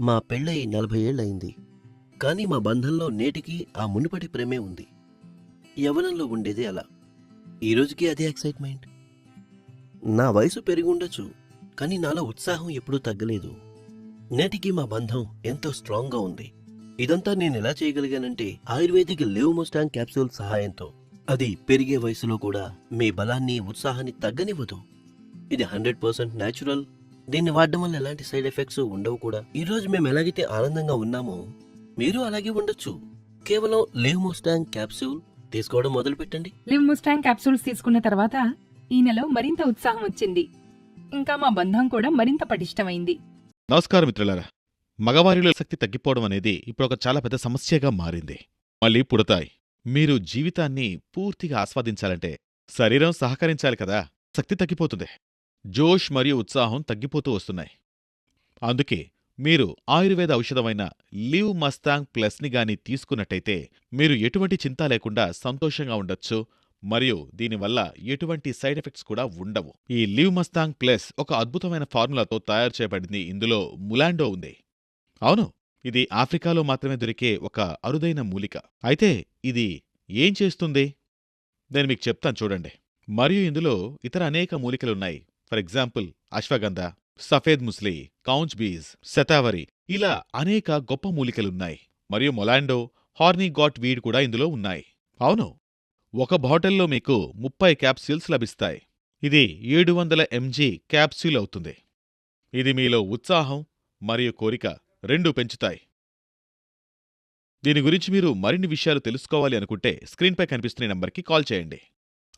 మా పెళ్ళయి నలభై ఏళ్ళయింది కానీ మా బంధంలో నేటికి ఆ మునుపటి ప్రేమే ఉంది. యవనంలో ఉండేది అలా. ఈ రోజుకి అదే ఎక్సైట్మెంట్. నా వయసు పెరిగి ఉండొచ్చు కానీ నాలో ఉత్సాహం ఎప్పుడూ తగ్గలేదు. నేటికి మా బంధం ఎంతో స్ట్రాంగ్గా ఉంది. ఇదంతా నేను ఎలా చేయగలిగానంటే ఆయుర్వేదిక్ లివ్ క్యాప్సూల్ సహాయంతో. అది పెరిగే వయసులో కూడా మీ బలాన్ని ఉత్సాహాన్ని తగ్గనివ్వదు. ఇది హండ్రెడ్ పర్సెంట్ న్యాచురల్ దీన్ని వాడడం వల్ల ఎలాంటి సైడ్ ఎఫెక్ట్స్ ఉండవు కూడా. ఈ రోజు మేము ఎలాగైతే ఆనందంగా ఉన్నామో మీరు అలాగే ఉండొచ్చు. కేవలం లివ్ ముస్టాంగ్ క్యాప్సూల్ తీసుకోవడం మొదలు పెట్టండి లివ్ ముస్టాంగ్ క్యాప్సూల్స్ తీసుకున్న తర్వాత ఈ నెల మరింత ఉత్సాహం వచ్చింది. ఇంకా మా బంధం కూడా మరింత పటిష్టమైంది. నమస్కారం మిత్రులారా. మగవారిలో శక్తి తగ్గిపోవడం అనేది ఇప్పుడు ఒక చాలా పెద్ద సమస్యగా మారింది. మళ్ళీ పుడతాయి. మీరు జీవితాన్ని పూర్తిగా ఆస్వాదించాలంటే శరీరం సహకరించాలి కదా. శక్తి తగ్గిపోతుంది. జోష్ మరియు ఉత్సాహం తగ్గిపోతూ వస్తున్నాయి. అందుకే మీరు ఆయుర్వేద ఔషధమైన లివ్ మస్తాంగ్ ప్లస్ని గాని తీసుకున్నట్టయితే మీరు ఎటువంటి చింత లేకుండా సంతోషంగా ఉండొచ్చు మరియు దీనివల్ల ఎటువంటి సైడ్ ఎఫెక్ట్స్ కూడా ఉండవు. ఈ లివ్ మస్తాంగ్ ప్లస్ ఒక అద్భుతమైన ఫార్ములాతో తయారు చేయబడింది. ఇందులో ములాండో ఉంది. అవును ఇది ఆఫ్రికాలో మాత్రమే దొరికే ఒక అరుదైన మూలిక. అయితే ఇది ఏం చేస్తుంది? నేను మీకు చెప్తాను చూడండి. మరియు ఇందులో ఇతర అనేక మూలికలున్నాయి. ఫర్ ఎగ్జాంపుల్ అశ్వగంధ సఫేద్ ముస్లి కౌంచ్ బీజ్ శతావరి ఇలా అనేక గొప్ప మూలికలున్నాయి. మరియు మొలాండో హార్నీ గాట్ వీడ్ కూడా ఇందులో ఉన్నాయి. అవును ఒక బాటిల్లో మీకు ముప్పై క్యాప్సూల్స్ లభిస్తాయి. ఇది ఏడు వందల ఎంజీ క్యాప్సూల్ అవుతుంది. ఇది మీలో ఉత్సాహం మరియు కోరిక రెండూ పెంచుతాయి. దీని గురించి మీరు మరిన్ని విషయాలు తెలుసుకోవాలి అనుకుంటే స్క్రీన్పై కనిపిస్తున్న నంబర్కి కాల్ చేయండి.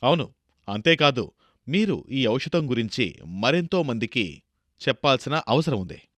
అవును అంతేకాదు మీరు ఈ ఔషధం గురించి మరెంతో మందికి చెప్పాల్సిన అవసరం ఉంది.